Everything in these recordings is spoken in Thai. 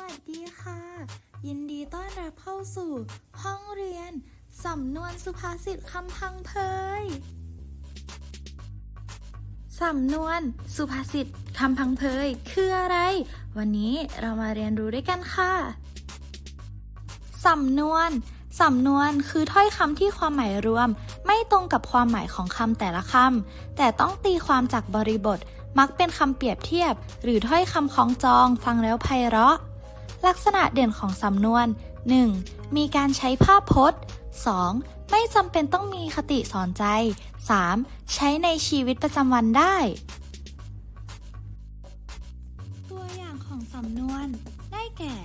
วัสดีค่ะ ยินดีต้อนรับเข้าสู่ ห้องเรียน สำนวนสุภาษิตคำพังเพย สำนวนสุภาษิตคำพังเพยคืออะไร วันนี้เรามาเรียนรู้ด้วยกันค่ะ สำนวน สำนวนคือถ้อยคำที่ความหมายรวม ไม่ตรงกับความหมายของคำแต่ละคำแต่ต้องตีความจากบริบทมักเป็นคำเปรียบเทียบ หรือถ้อยคำคล้องจองฟังแล้วไพเราะ ลักษณะเด่นของสำนวน 1. มีการใช้ภาพพจน์ 2. ไม่จำเป็นต้องมีคติสอนใจ 3. ใช้ในชีวิตประจำวันได้ ตัวอย่างของสำนวนได้แก่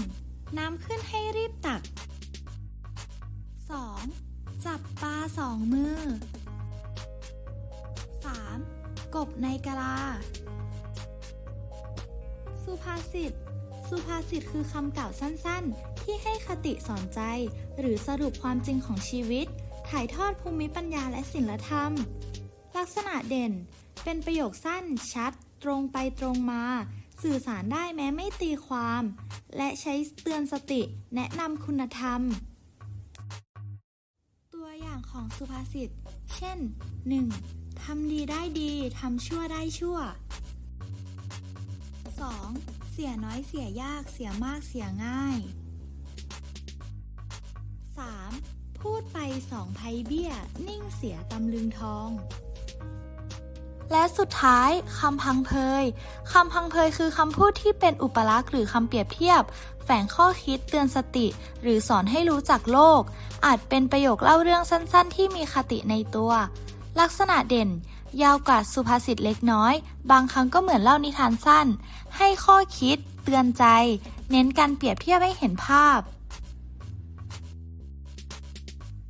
1. น้ำขึ้นให้รีบตัก 2. จับปลาสองมือ 3. กบในกะลา สุภาษิต สุภาษิตคือคำกล่าวสั้นๆ ที่ให้คติสอนใจ หรือสรุปความจริงของชีวิต ถ่ายทอดภูมิปัญญาและศิลธรรม ลักษณะเด่น เป็นประโยคสั้น ชัด ตรงไปตรงมา สื่อสารได้แม้ไม่ตีความ และใช้เตือนสติแนะนำคุณธรรม ตัวอย่างของสุภาษิต เช่น 1. ทำดีได้ดี ทำชั่วได้ชั่ว 2. เสียน้อยเสียยากเสียมากเสียง่าย 3. พูดไปสองไพเบี้ย นิ่งเสียตำลึงทอง และสุดท้ายคำพังเพยคำพังเพยคือคำพูดที่เป็นอุปลักษณ์หรือคำเปรียบเทียบ แฝงข้อคิดเตือนสติ หรือสอนให้รู้จักโลก อาจเป็นประโยคเล่าเรื่องสั้นๆ ที่มีคติในตัว ลักษณะเด่น ยาวกว่าสุภาษิตเล็กน้อย บางครั้งก็เหมือนเล่านิทานสั้น ให้ข้อคิด เตือนใจ เน้นการเปรียบเทียบให้เห็นภาพ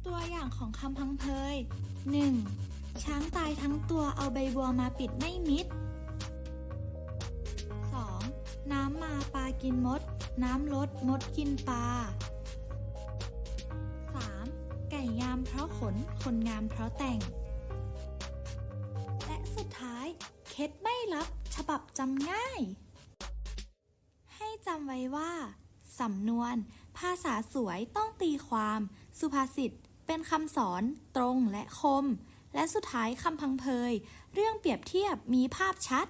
ตัวอย่างของคำพังเพย 1. ช้างตายทั้งตัวเอาใบบัวมาปิดไม่มิด 2. น้ำมาปลากินมด น้ำลดมดกินปลา 3. ไก่งามเพราะขน คนงามเพราะแต่ง เคล็ดไม่ลับ ฉบับจำง่าย ให้จำไว้ว่า สำนวน ภาษาสวยต้องตีความ สุภาษิต เป็นคำสอนตรงและคม และสุดท้ายคำพังเพย เรื่องเปรียบเทียบมีภาพชัด